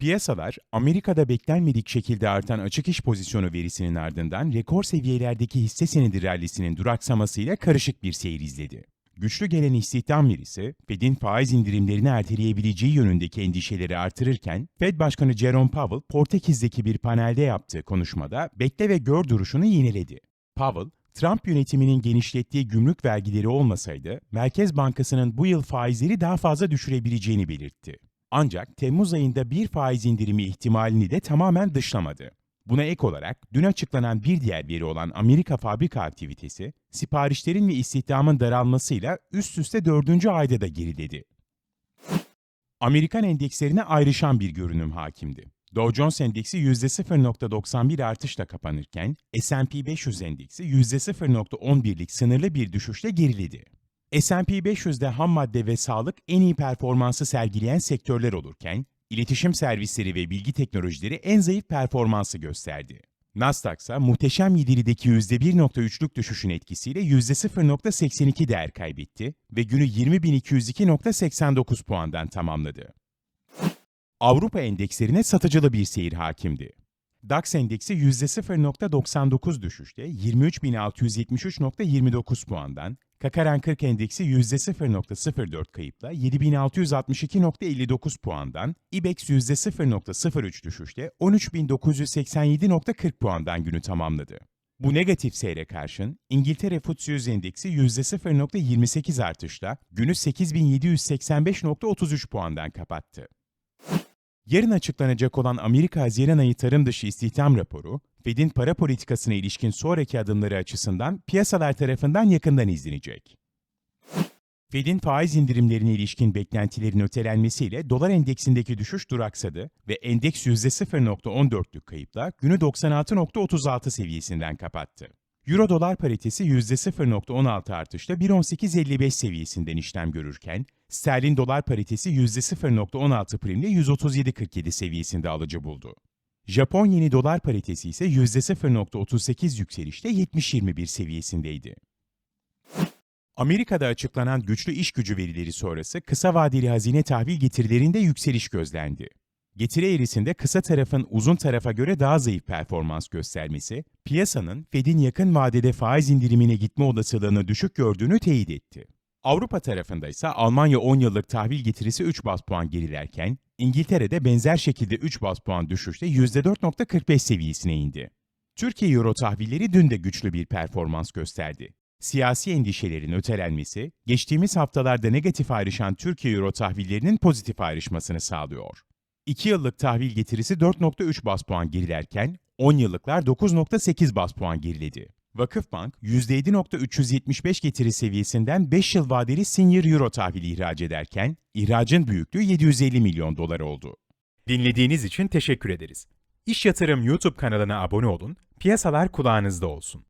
Piyasalar, Amerika'da beklenmedik şekilde artan açık iş pozisyonu verisinin ardından rekor seviyelerdeki hisse senedi rallisinin duraksamasıyla karışık bir seyir izledi. Güçlü gelen istihdam verisi, Fed'in faiz indirimlerini erteleyebileceği yönündeki endişeleri artırırken, Fed Başkanı Jerome Powell, Portekiz'deki bir panelde yaptığı konuşmada bekle ve gör duruşunu yineledi. Powell, Trump yönetiminin genişlettiği gümrük vergileri olmasaydı, Merkez Bankası'nın bu yıl faizleri daha fazla düşürebileceğini belirtti. Ancak Temmuz ayında bir faiz indirimi ihtimalini de tamamen dışlamadı. Buna ek olarak dün açıklanan bir diğer veri olan Amerika fabrika aktivitesi, siparişlerin ve istihdamın daralmasıyla üst üste dördüncü ayda da geriledi. Amerikan endekslerine ayrışan bir görünüm hakimdi. Dow Jones Endeksi %0.91 artışla kapanırken, S&P 500 Endeksi %0.11'lik sınırlı bir düşüşle geriledi. S&P 500'de ham madde ve sağlık en iyi performansı sergileyen sektörler olurken, iletişim servisleri ve bilgi teknolojileri en zayıf performansı gösterdi. Nasdaq ise muhteşem yedirideki %1.3'lük düşüşün etkisiyle %0.82 değer kaybetti ve günü 20.202.89 puandan tamamladı. Avrupa endekslerine satıcılı bir seyir hakimdi. DAX endeksi %0.99 düşüşte 23.673.29 puandan, Kakaran 40 endeksi %0.04 kayıpla 7662.59 puandan, IBEX %0.03 düşüşte 13987.40 puandan günü tamamladı. Bu negatif seyre karşın İngiltere FTSE 100 endeksi %0.28 artışla günü 8785.33 puandan kapattı. Yarın açıklanacak olan Amerika Haziran ayı tarım dışı istihdam raporu, Fed'in para politikasına ilişkin sonraki adımları açısından piyasalar tarafından yakından izlenecek. Fed'in faiz indirimlerine ilişkin beklentilerin ötelenmesiyle dolar endeksindeki düşüş duraksadı ve endeks %0.14'lük kayıpla günü 96.36 seviyesinden kapattı. Euro dolar paritesi %0.16 artışla 1.1855 seviyesinden işlem görürken, sterlin dolar paritesi %0.16 primle 137.47 seviyesinde alıcı buldu. Japon yeni dolar paritesi ise %0.38 yükselişte 70.21 seviyesindeydi. Amerika'da açıklanan güçlü iş gücü verileri sonrası kısa vadeli hazine tahvil getirilerinde yükseliş gözlendi. Getiri eğrisinde kısa tarafın uzun tarafa göre daha zayıf performans göstermesi, piyasanın Fed'in yakın vadede faiz indirimine gitme olasılığını düşük gördüğünü teyit etti. Avrupa tarafında ise Almanya 10 yıllık tahvil getirisi 3 bas puan gerilerken, İngiltere'de benzer şekilde 3 bas puan düşüşte %4.45 seviyesine indi. Türkiye Euro tahvilleri dün de güçlü bir performans gösterdi. Siyasi endişelerin ötelenmesi, geçtiğimiz haftalarda negatif ayrışan Türkiye Euro tahvillerinin pozitif ayrışmasını sağlıyor. 2 yıllık tahvil getirisi 4.3 bas puan gerilerken 10 yıllıklar 9.8 bas puan geriledi. Vakıfbank %7.375 getiri seviyesinden 5 yıl vadeli senior euro tahvili ihraç ederken ihracın büyüklüğü 750 milyon dolar oldu. Dinlediğiniz için teşekkür ederiz. İş Yatırım YouTube kanalına abone olun, piyasalar kulağınızda olsun.